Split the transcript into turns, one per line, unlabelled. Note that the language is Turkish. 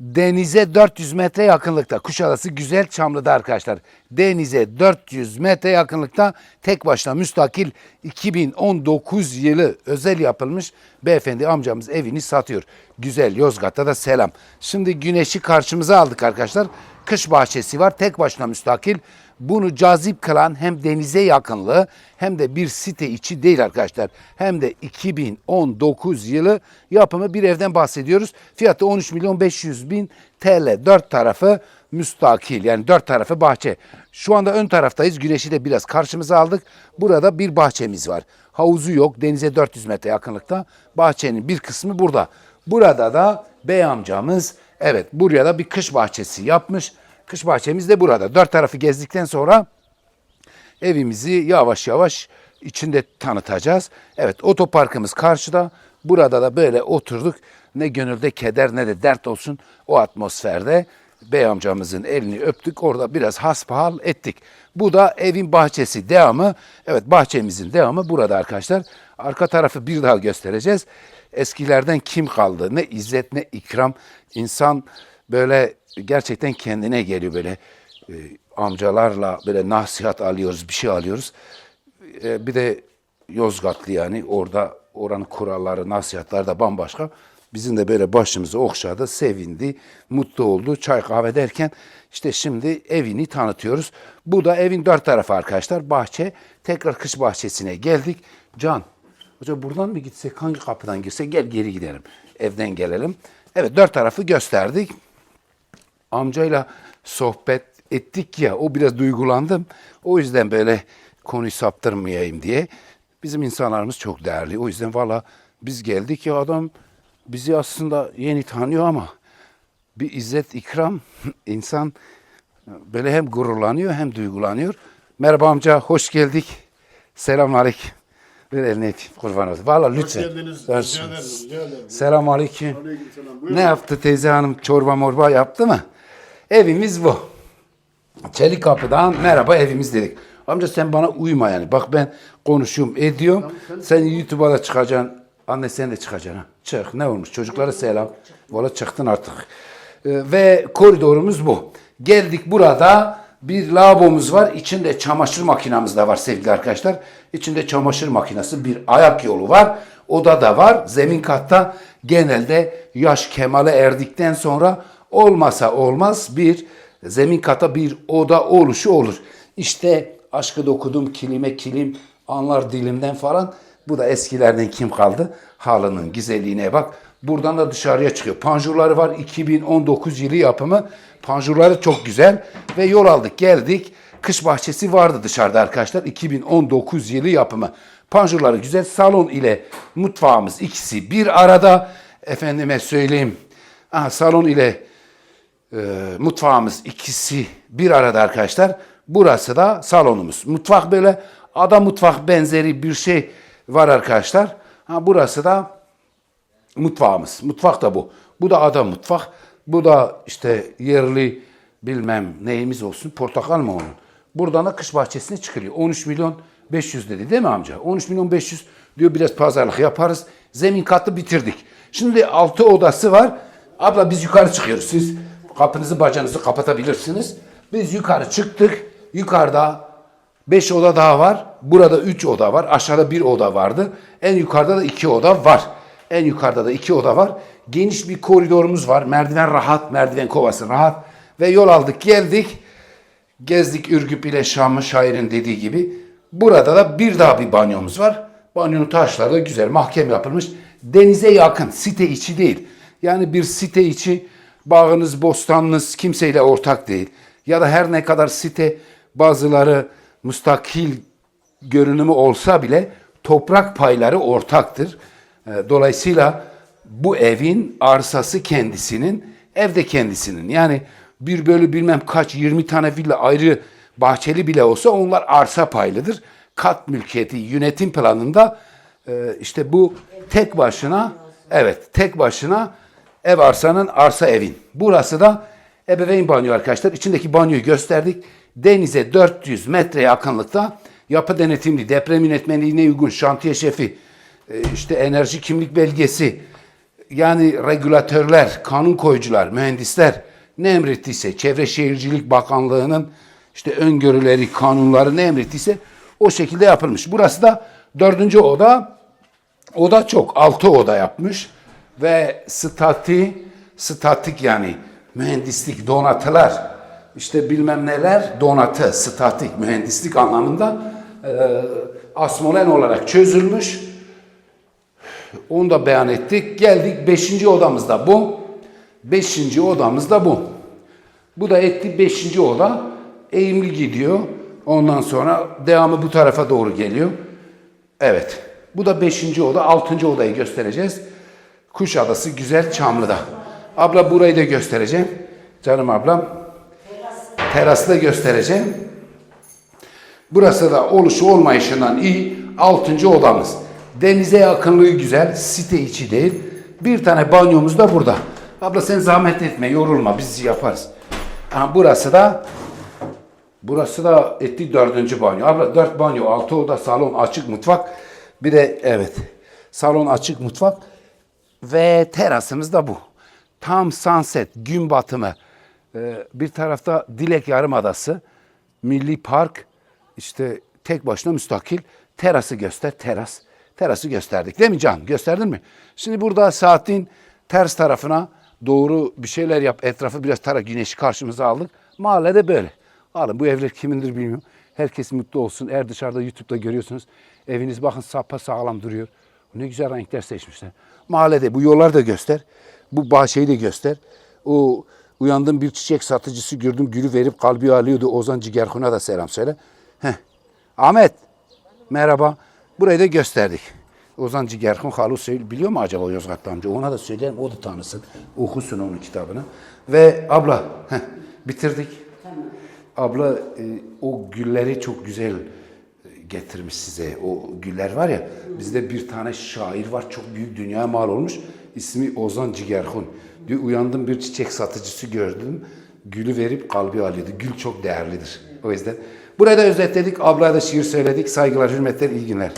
Denize 400 metre yakınlıkta. Kuşadası Güzel Çamlı'da arkadaşlar. Denize 400 metre yakınlıkta tek başına müstakil 2019 yılı özel yapılmış beyefendi amcamız evini satıyor. Güzel Yozgat'ta da selam. Şimdi güneşi karşımıza aldık arkadaşlar. Kış bahçesi var tek başına müstakil. Bunu cazip kılan hem denize yakınlığı hem de bir site içi değil arkadaşlar. Hem de 2019 yılı yapımı bir evden bahsediyoruz. Fiyatı 13 milyon 500 bin TL. Dört tarafı müstakil yani dört tarafı bahçe. Şu anda ön taraftayız. Güneşi de biraz karşımıza aldık. Burada bir bahçemiz var. Havuzu yok. Denize 400 metre yakınlıkta. Bahçenin bir kısmı burada. Burada da bey amcamız evet buraya da bir kış bahçesi yapmış. Kış bahçemiz de burada. Dört tarafı gezdikten sonra evimizi yavaş yavaş içinde tanıtacağız. Evet otoparkımız karşıda. Burada da böyle oturduk. Ne gönülde keder ne de dert olsun o atmosferde. Bey amcamızın elini öptük. Orada biraz hasbihal ettik. Bu da evin bahçesi devamı. Evet bahçemizin devamı burada arkadaşlar. Arka tarafı bir daha göstereceğiz. Eskilerden kim kaldı? Ne izzet ne ikram. İnsan böyle gerçekten kendine geliyor böyle e, amcalarla böyle nasihat alıyoruz, bir şey alıyoruz. E, bir de Yozgatlı yani orada oranın kuralları, nasihatları da bambaşka. Bizim de böyle başımızı okşadı, sevindi, mutlu oldu. Çay kahve derken işte şimdi evini tanıtıyoruz. Bu da evin dört tarafı arkadaşlar. Bahçe. Tekrar kış bahçesine geldik. Can, Hoca buradan mı gitsek, hangi kapıdan girsek gel geri gidelim. Evden gelelim. Evet dört tarafı gösterdik amcayla sohbet ettik ya o biraz duygulandım. O yüzden böyle konuyu saptırmayayım diye. Bizim insanlarımız çok değerli. O yüzden valla biz geldik ya adam bizi aslında yeni tanıyor ama bir izzet ikram insan böyle hem gururlanıyor hem duygulanıyor. Merhaba amca hoş geldik. Selam aleyküm. Ver elini öpeyim kurban olsun. Valla lütfen.
geldiniz.
Ver
Rica ederim.
Selam aleyküm. Ne yaptı teyze hanım? Çorba morba yaptı mı? Evimiz bu. Çelik kapıdan merhaba evimiz dedik. Amca sen bana uyma yani. Bak ben konuşuyorum, ediyorum. Sen YouTube'a da çıkacaksın. Anne sen de çıkacaksın. Ha. Çık. Ne olmuş? Çocuklara selam. Valla çıktın artık. Ee, ve koridorumuz bu. Geldik burada bir lavabomuz var. İçinde çamaşır makinamız da var sevgili arkadaşlar. İçinde çamaşır makinesi, bir ayak yolu var. Oda da var. Zemin katta genelde yaş kemale erdikten sonra olmasa olmaz bir zemin kata bir oda oluşu olur. İşte aşkı dokudum kilime kilim anlar dilimden falan. Bu da eskilerden kim kaldı? Halının güzelliğine bak. Buradan da dışarıya çıkıyor. Panjurları var 2019 yılı yapımı. Panjurları çok güzel ve yol aldık geldik. Kış bahçesi vardı dışarıda arkadaşlar. 2019 yılı yapımı. Panjurları güzel. Salon ile mutfağımız ikisi bir arada. Efendime söyleyeyim. Aha, salon ile e, mutfağımız ikisi bir arada arkadaşlar. Burası da salonumuz. Mutfak böyle ada mutfak benzeri bir şey var arkadaşlar. Ha, burası da mutfağımız. Mutfak da bu. Bu da ada mutfak. Bu da işte yerli bilmem neyimiz olsun. Portakal mı onun? Buradan da kış bahçesine çıkılıyor. 13 milyon 500 dedi değil mi amca? 13 milyon 500 diyor biraz pazarlık yaparız. Zemin katı bitirdik. Şimdi altı odası var. Abla biz yukarı çıkıyoruz. Siz kapınızı bacanızı kapatabilirsiniz. Biz yukarı çıktık. Yukarıda 5 oda daha var. Burada 3 oda var. Aşağıda bir oda vardı. En yukarıda da 2 oda var. En yukarıda da 2 oda var. Geniş bir koridorumuz var. Merdiven rahat, merdiven kovası rahat. Ve yol aldık geldik. Gezdik Ürgüp ile Şam'ı şairin dediği gibi. Burada da bir daha bir banyomuz var. Banyonun taşları da güzel mahkem yapılmış. Denize yakın, site içi değil. Yani bir site içi bağınız, bostanınız kimseyle ortak değil. Ya da her ne kadar site bazıları müstakil görünümü olsa bile toprak payları ortaktır. Ee, Dolayısıyla bu evin arsası kendisinin, ev de kendisinin. Yani bir bölü bilmem kaç 20 tane villa ayrı bahçeli bile olsa onlar arsa paylıdır. Kat mülkiyeti yönetim planında e, işte bu tek başına evet tek başına ev arsanın arsa evin. Burası da ebeveyn banyo arkadaşlar. İçindeki banyoyu gösterdik. Denize 400 metre yakınlıkta yapı denetimli, deprem yönetmenliğine uygun şantiye şefi, e, işte enerji kimlik belgesi, yani regülatörler, kanun koyucular, mühendisler ne emrettiyse, Çevre Şehircilik Bakanlığı'nın işte öngörüleri, kanunları ne emrettiyse o şekilde yapılmış. Burası da dördüncü oda. Oda çok, altı oda yapmış ve stati, statik yani mühendislik, donatılar, işte bilmem neler donatı, statik, mühendislik anlamında e, asmolen olarak çözülmüş. Onu da beyan ettik. Geldik beşinci odamızda bu. Beşinci odamızda bu. Bu da etti beşinci oda. Eğimli gidiyor. Ondan sonra devamı bu tarafa doğru geliyor. Evet. Bu da beşinci oda. Altıncı odayı göstereceğiz. Kuşadası güzel Çamlı'da. Abla burayı da göstereceğim. Canım ablam. Terası da göstereceğim. Burası da oluşu olmayışından iyi. Altıncı odamız. Denize yakınlığı güzel. Site içi değil. Bir tane banyomuz da burada. Abla sen zahmet etme, yorulma. Biz yaparız. Ha, burası da burası da etti dördüncü banyo. Abla dört banyo, altı oda, salon, açık mutfak. Bir de evet. Salon, açık mutfak. Ve terasımız da bu. Tam sunset, gün batımı. Ee, bir tarafta Dilek Yarımadası, Milli Park, işte tek başına müstakil. Terası göster, teras. Terası gösterdik değil mi Can? Gösterdin mi? Şimdi burada saatin ters tarafına doğru bir şeyler yap. Etrafı biraz tara güneşi karşımıza aldık. Mahallede böyle. Alın bu evler kimindir bilmiyorum. Herkes mutlu olsun. Eğer dışarıda YouTube'da görüyorsunuz. Eviniz bakın sapa sağlam duruyor. Ne güzel renkler seçmişler. Mahallede bu yolları da göster. Bu bahçeyi de göster. O uyandım bir çiçek satıcısı gördüm. Gülü verip kalbi alıyordu. Ozan Cigerhun'a da selam söyle. Heh. Ahmet. Merhaba. Burayı da gösterdik. Ozan Cigerhun halı söyle biliyor mu acaba Yozgatlı amca? Ona da söylerim o da tanısın. Okusun onun kitabını. Ve abla heh, bitirdik. Abla e, o gülleri çok güzel e, getirmiş size. O güller var ya bizde bir tane şair var çok büyük dünyaya mal olmuş. İsmi Ozan Cigerhun. Diyor uyandım bir çiçek satıcısı gördüm. Gülü verip kalbi alıyordu. Gül çok değerlidir. O yüzden. Burayı da özetledik. Ablaya da şiir söyledik. Saygılar, hürmetler, iyi günler.